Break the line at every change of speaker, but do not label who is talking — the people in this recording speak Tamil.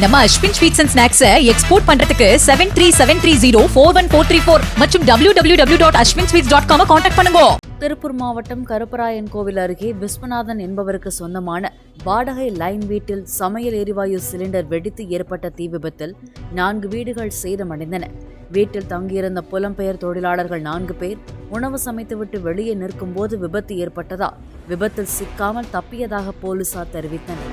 நம்ம Ashwin sweets and snacks export பண்றதுக்கு seven three seven three zero four one four three four மற்றும் W W W dot Ashwin sweets dot com contact பண்ணுங்க.
திருப்பூர் மாவட்டம் கருப்பராயன் கோவில் அருகே விஸ்வநாதன் என்பவருக்கு சொந்தமான வாடகை லைன் வீட்டில் சமையல் எரிவாயு சிலிண்டர் வெடித்து ஏற்பட்ட தீ விபத்தில் நான்கு வீடுகள் சேதமடைந்தன. வீட்டில் தங்கியிருந்த புலம்பெயர் தொழிலாளர்கள் நான்கு பேர் உணவு சமைத்துவிட்டு வெளியே நிற்கும்போது விபத்து ஏற்பட்டதால் விபத்தில் சிக்காமல் தப்பியதாக போலீசார் தெரிவித்தனர்.